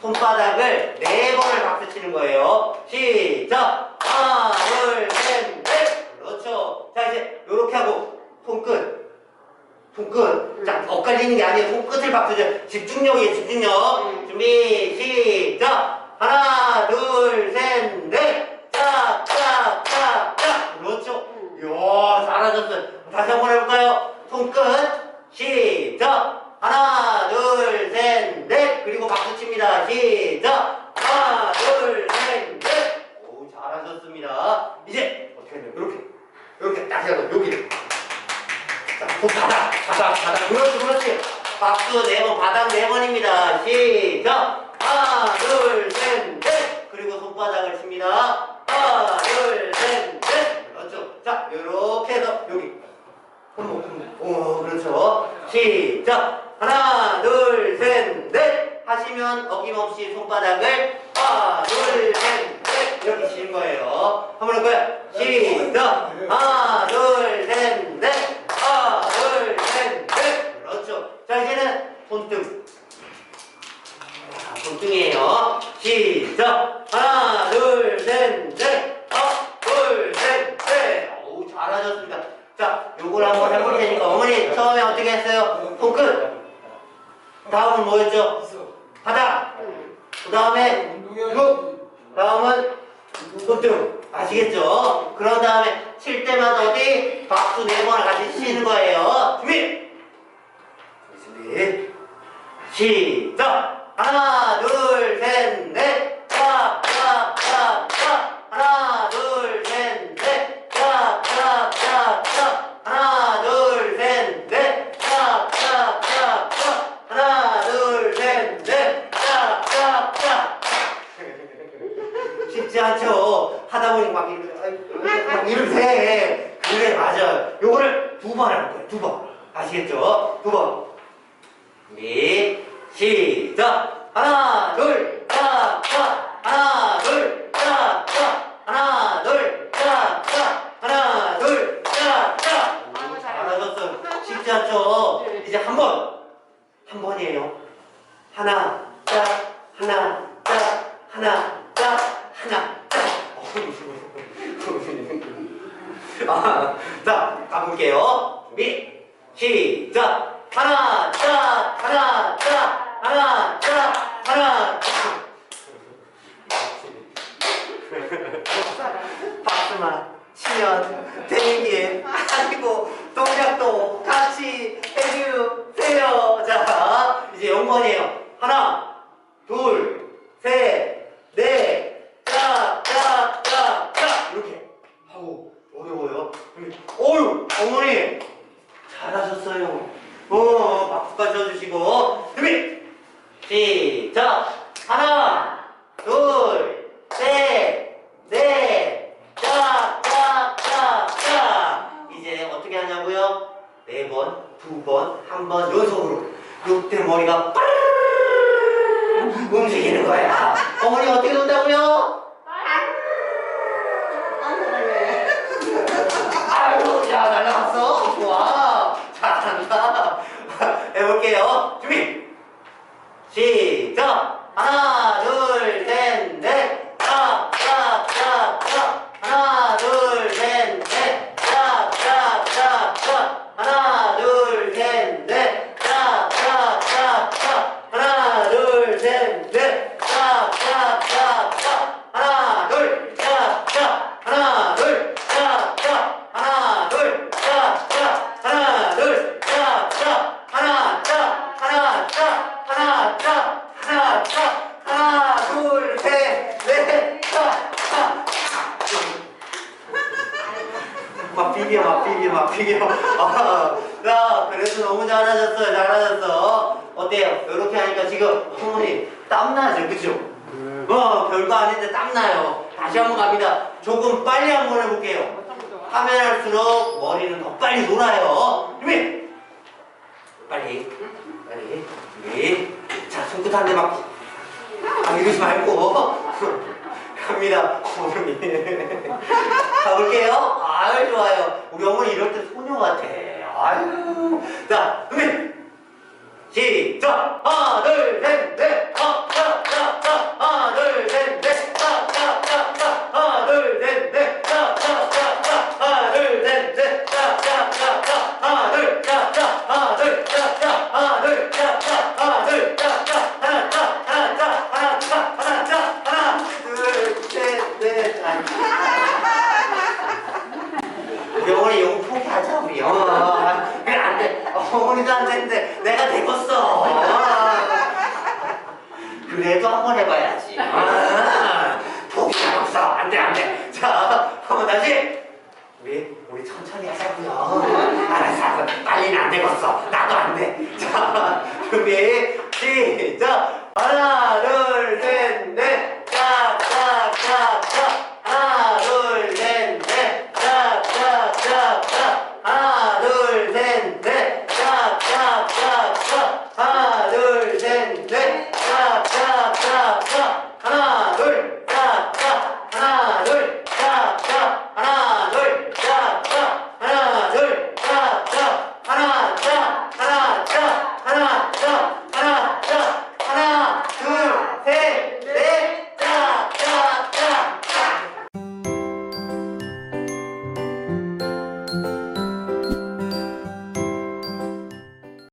손바닥을 네 번을 박수 치는 거예요. 시작! 하나, 둘, 셋, 넷! 그렇죠. 자, 이제 이렇게 하고 손끝. 손끝. 자, 음. 엇갈리는 게 아니에요. 손끝을 박수 줘요. 집중력이에요, 집중력. 음. 준비, 시작! 하나, 둘, 셋, 넷! 짝, 짝, 짝, 짝! 그렇죠. 음. 이야, 잘하셨어요. 다시 한번 해볼까요? 손끝. 시작! 하나, 그리고 박수 칩니다. 시작. 하나, 둘, 셋, 넷. 오, 잘하셨습니다. 이제 어떻게 돼요? 이렇게. 이렇게 딱 해서 여기를. 자, 손 바닥, 바닥, 바닥. 그렇지, 그렇지. 박수 네 번, 바닥 네 번입니다. 시작. 하나, 둘, 셋, 넷. 그리고 손바닥을 칩니다. 하나, 둘, 셋, 넷. 그렇죠. 자, 요렇게 해서 여기. 손목, 손목. 오, 그렇죠. 시작. 하나, 둘, 셋, 넷. 하시면 어김없이 손바닥을 하나, 둘, 셋, 넷. 이렇게 치는 거예요. 한번 해볼까요? 시작. 하나, 둘, 셋, 넷. 하나, 둘, 셋, 넷. 그렇죠. 자, 이제는 손등. 자, 손등이에요. 시작. 하나, 둘, 셋, 넷. 하나, 둘, 셋, 넷. 오, 잘하셨습니다. 자, 요걸 한번 해볼 테니까 어머니 처음에 어떻게 했어요? 손끝. 다음은 뭐였죠? 그 다음에 룩. 다음은 손등. 아시겠죠? 그런 다음에 칠 때마다 어디 박수 네 번을 같이 치는 거예요. 준비. 준비. 시작. 하나, 둘, 셋, 넷. 짝, 짝, 짝, 짝. 하나, 둘, 셋, 넷. 짝, 짝, 짝, 짝. 하나, 둘, 셋, 넷. 짝, 짝, 짝, 짝. 하나, 둘, 셋, 넷. 짝, 짝, 짝. 쉽지 않죠? 하다 보니 막 이렇게, 아이, 막 이렇게 돼. 그래, 맞아 요. 요거를 두번할 거예요. 두 번. 아시겠죠? 두 번. 준비 시작. 하나 둘짝짝 하나 둘짝짝 하나 둘짝짝 하나 둘짝짝 아이고, 잘하셨어요. 쉽지 않죠? 이제 한 번. 한 번이에요. 하나 짝 하나 짝 하나 짝 하나 짝자 가볼게요. 준비 시작. 하나 짝 하나 짝 하나 짝 하나 짝 박수만 치면 게 아니고 동작도 같이 해주세요. 자 이제 0번이에요. 하나 둘셋넷짝짝짝짝 이렇게 하고 어려워요 어유 어머니 잘하셨어요. 어, 박수까지 쳐주시고. 준비! 시작! 하나, 둘, 셋, 넷, 짝, 짝, 짝, 짝. 이제 어떻게 하냐고요? 네 번, 두 번, 한 번 연속으로. 이때 머리가 빠르르르 움직이는 거야. 어머니 어떻게 논다고요? 아유, 야, 날라갔어. 좋아. 잘한다. 해볼게요. 준비. 시작. 하나, 둘, 셋, 넷. 짝, 짝, 짝, 짝. 하나, 둘, 셋, 넷. 짝, 짝, 짝, 짝. 하나, 둘, 셋, 넷. 짝, 짝, 짝, 짝. 하나, 둘, 셋, 넷. 짝, 짝, 짝, 짝. 하나, 둘, 짝, 짝. 하나, 둘, 짝, 짝. 하나, 둘, 짝, 짝. 하나, 둘, 짝, 짝. 하나, 짝, 하나, 짝. 하나, 짝. 하나, 짝. 하나, 둘, 셋, 넷, 짝, 짝. 막 비벼, 막 비벼, 막 비벼. 아, 야, 그래도 너무 잘하셨어요, 잘하셨어. 어때요? 이렇게 하니까 지금 어머니 땀나죠, 그죠? 어, 별거 아닌데 땀나요. 다시 한번 갑니다. 조금 빨리 한번 해볼게요. 하면 할수록 머리는 더 빨리 돌아요. 준비! 빨리, 빨리, 준비. 자, 손끝 한대 막, 아, 이러지 말고. 갑니다. 어머니. 가볼게요. 아유, 좋아요. 우리 어머니 이럴 때 소녀 같아. 아유. 자, 준비! 시작! 하나, 둘, 셋, 어 그래 안 돼. 어머니도 안 되는데 내가 되겠어. 그래도 한 번 해봐야지. 아, 포기할 없어. 안 돼 안 돼. 자 한번 다시. 우리 우리 천천히 하자고요. 알았어 알았어. 빨리는 안 되겠어. 나도 안 돼 자 준비